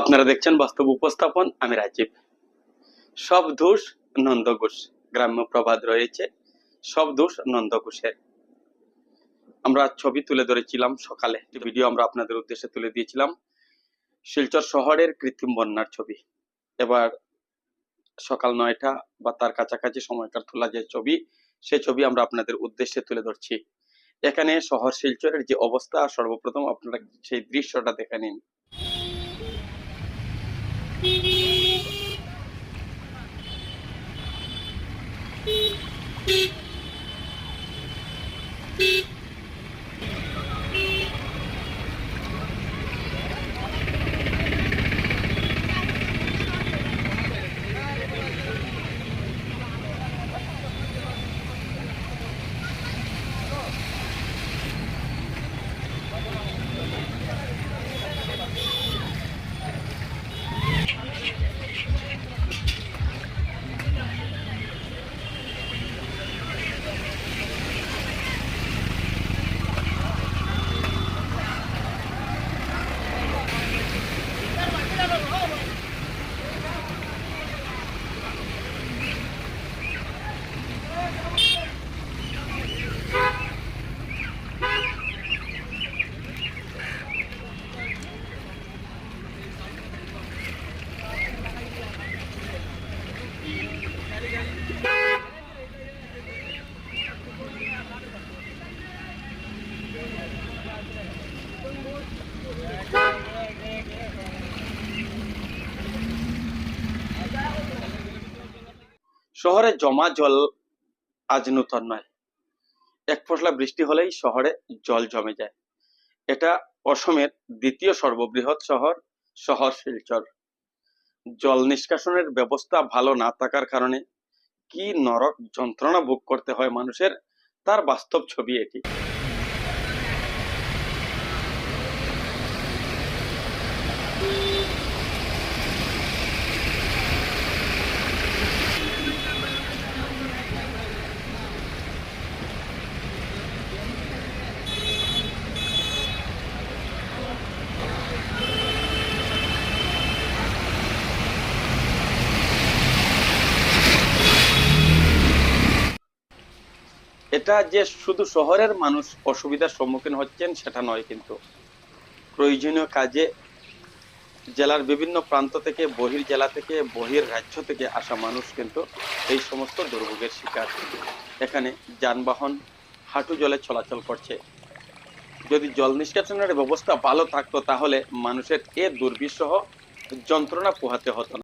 আপনারা দেখছেন বাস্তব উপস্থাপন, আমি রাজীব। সব দোষ নন্দঘোষ গ্রাম্য প্রবাদ রয়েছে, সব দোষ নন্দঘোষের আমরা ছবি তুলে ধরেছিলাম সকালে ভিডিও আমরা আপনাদের উদ্দেশ্যে তুলে দিয়েছিলাম। শিলচর শহরের কৃত্রিম বন্যার ছবি। এবার সকাল নয়টা বা তার কাছাকাছি সময়কার তোলা যে ছবি সেই ছবি আমরা আপনাদের উদ্দেশ্যে তুলে ধরছি। এখানে শহর শিলচরের যে অবস্থা, সর্বপ্রথম আপনারা সেই দৃশ্যটা দেখে নিন। Beep. শহরে জমা জল আজ নূতন নয়। এক ফসলা বৃষ্টি হলেই শহরে জল জমে যায়। এটা অসমের দ্বিতীয় সর্ববৃহৎ শহর শহর শিলচর। জল নিষ্কাশনের ব্যবস্থা ভালো না থাকার কারণে কি নরক যন্ত্রণা ভোগ করতে হয় মানুষের, তার বাস্তব ছবি এটি। এটা যে শুধু শহরের মানুষ অসুবিধার সম্মুখীন হচ্ছেন, সেটা নয় কিন্তু। প্রয়োজনীয় কাজে জেলার বিভিন্ন প্রান্ত থেকে, বহির জেলা থেকে, বহির রাজ্য থেকে আসা মানুষ কিন্তু এই সমস্ত দুর্ভোগের শিকার। এখানে যানবাহন, হাঁটু জলে চলাচল করছে। যদি জল নিষ্কাশনের ব্যবস্থা ভালো থাকতো, তাহলে মানুষের এ দুর্বিষহ যন্ত্রণা পোহাতে হতো না।